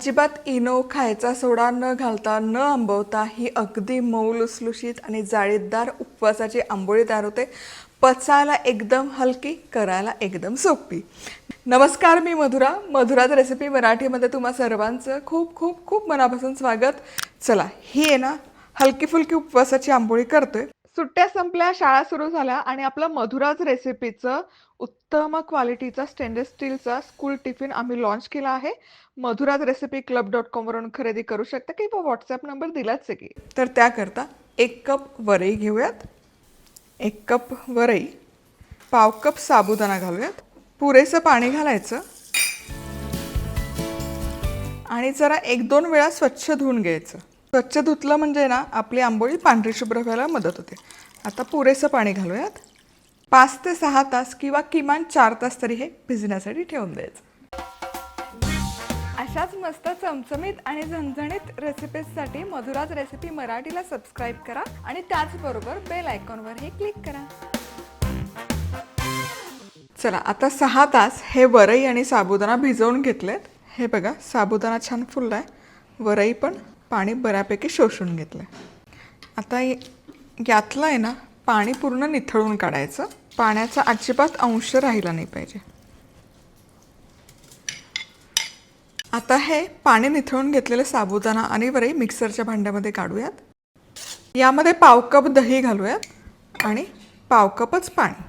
अजिबात इनो खायचा सोडा न घालता न आंबवता ही अगदी मऊ लुसलुशीत आणि जाळीदार उपवासाची आंबोळी तयार होते. पचायला एकदम हलकी करायला एकदम सोपी. नमस्कार मी मधुरा. मधुराज रेसिपी मराठीमध्ये तुम्हा सर्वांचं खूप खूप खूप मनापासून स्वागत. चला ही आहे ना हलकी फुलकी उपवासाची आंबोळी करतोय. सुट्ट्या संपल्या शाळा सुरू झाल्या आणि आपलं मधुराज रेसिपीचं उत्तम क्वालिटीचा स्टेनलेस स्टीलचा स्कूल टिफिन आम्ही लॉन्च केला आहे. मधुराज रेसिपी क्लब डॉट कॉमवरून खरेदी करू शकता किंवा व्हॉट्सॲप नंबर दिलाच आहे की. तर त्याकरता एक कप वरई घेऊयात. एक कप वरई पाव कप साबुदाणा घालूयात. पुरेसं पाणी घालायचं. आणि जरा एक दोन वेळा स्वच्छ धुवून घ्यायचं. स्वच्छ धुतलं म्हणजे ना आपली आंबोळी पांढरी शुभ्र व्हायला मदत होते. आता पुरेसं पाणी घालूयात. पाच ते सहा तास किंवा किमान चार तास तरी हे भिजण्यासाठी ठेवून द्यायचं. अशाच मस्त चमचमीत आणि झणझणीत रेसिपीजसाठी मधुराज रेसिपी मराठीला सबस्क्राईब करा आणि त्याचबरोबर बेल आयकॉनवरही क्लिक करा. चला आता सहा तास हे वरई आणि साबुदाणा भिजवून घेतलेत. हे बघा साबुदाणा छान फुललाय. वरई पण पाणी बऱ्यापैकी शोषून घेतलंय. आता यातलं आहे ना पाणी पूर्ण निथळून काढायचं. पाण्याचा अजिबात अंश राहिला नाही पाहिजे. आता हे पाणी निथळून घेतलेलं साबुदाणा आणि वरई मिक्सरच्या भांड्यामध्ये काढूयात. यामध्ये पाव कप दही घालूयात आणि पाव कपच पाणी.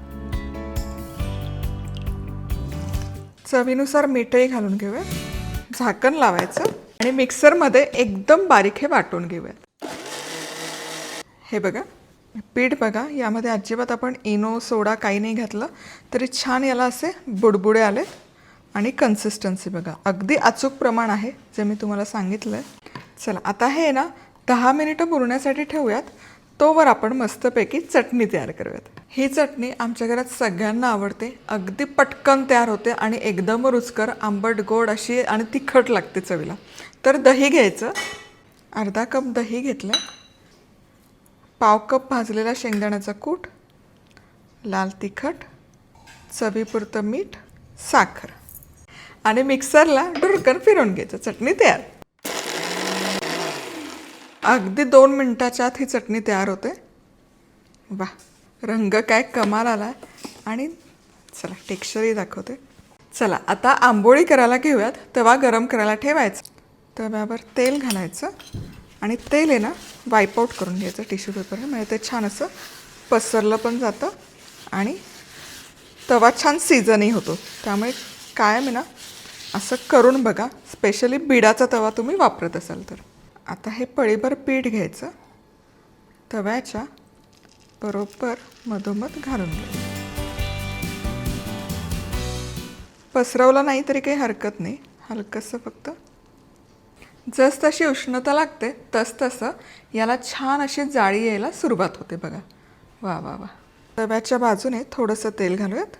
चवीनुसार मीठही घालून घेऊयात. झाकण लावायचं. आणि मिक्सरमध्ये एकदम बारीक हे वाटून घेऊयात. हे बघा पीठ बघा यामध्ये अजिबात आपण इनो सोडा काही नाही घातलं तरी छान याला असे बुडबुडे आले आणि कन्सिस्टन्सी बघा. अगदी अचूक प्रमाण आहे जे मी तुम्हाला सांगितलं आहे चला आता हे ना दहा मिनिटं पुरण्यासाठी ठेवूयात. तोवर आपण मस्तपैकी चटणी तयार करूयात. ही चटणी आमच्या घरात सगळ्यांना आवडते. अगदी पटकन तयार होते आणि एकदम रुचकर आंबट गोड अशी आणि तिखट लागते चवीला. तर दही घ्यायचं. अर्धा कप दही घेतलं. पाव कप भाजलेला शेंगदाण्याचा कूट. लाल तिखट. चवीपुरतं मीठ. साखर. आणि मिक्सरला डुरकन फिरवून घ्यायचं. चटणी तयार. अगदी दोन मिनटाच्या आत ही चटणी तयार होते. वा रंग काय कमाल आला. आणि चला टेक्स्चरही दाखवते. चला आता आंबोळी करायला घेऊयात. तवा गरम करायला ठेवायचं. तव्यावर तेल घालायचं आणि तेल आहे ना वाईपआउट करून घ्यायचं टिश्यू पेपर म्हणजे ते छान असं पसरलं पण जातं आणि तवा छान सीझनही होतो. त्यामुळे कायम आहे ना असं करून बघा. स्पेशली बिडाचा तवा तुम्ही वापरत असाल तर. आता हे पळीभर पीठ घ्यायचं. तव्याच्या बरोबर मधोमध घालून घ्यायचं पसरवलं नाही तरी काही हरकत नाही. हलकंसं फक्त जसतशी उष्णता लागते तसतसं याला छान अशी जाळी यायला सुरुवात होते बघा. वा वा वा. तव्याच्या बाजूने थोडंसं तेल घालूयात.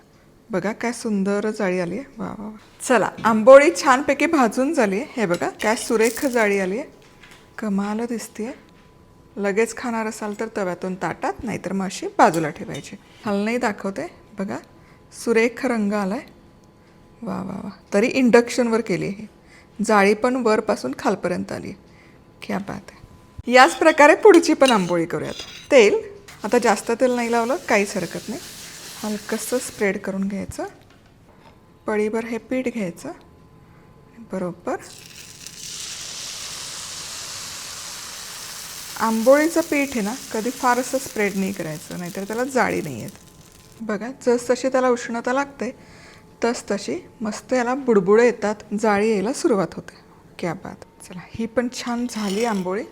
बघा काय सुंदर जाळी आली आहे. वा वा वा. चला आंबोळी छानपैकी भाजून झाली आहे. हे बघा काय सुरेख जाळी आली आहे. कमाल दिसते लगेच खाणार असाल तर तव्यातून ताटात नाहीतर मग अशी बाजूला ठेवायची. हलनही दाखवते. बघा सुरेख रंग आला आहे वा वा वा. तरी इंडक्शनवर केली आहे. जाळी पण वरपासून खालपर्यंत आली. क्या बात आहे याच प्रकारे पुढची पण आंबोळी करूयात. तेल आता जास्त तेल नाही लावलं काहीच हरकत नाही. हलकंसं स्प्रेड करून घ्यायचं. पळीभर हे पीठ घ्यायचं. बरोबर. आंबोळीचं पीठ आहे ना कधी फारसं स्प्रेड नाही करायचं नाहीतर त्याला जाळी नाही येत. बघा जस तशी त्याला उष्णता लागते तसतशी मस्त याला बुडबुडे येतात जाळी यायला सुरुवात होते. क्या बात. चला ही पण छान झाली आंबोळी.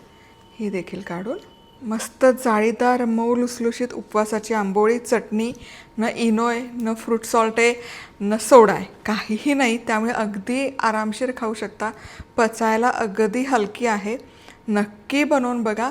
ही देखील काढून मस्त जाळीदार मऊ लुसलुशीत उपवासाची आंबोळी. चटणी न इनोय न फ्रूट सॉल्ट आहे न सोडा आहे काहीही नाही त्यामुळे अगदी आरामशीर खाऊ शकता. पचायला अगदी हलकी आहे. नक्की बनवून बघा.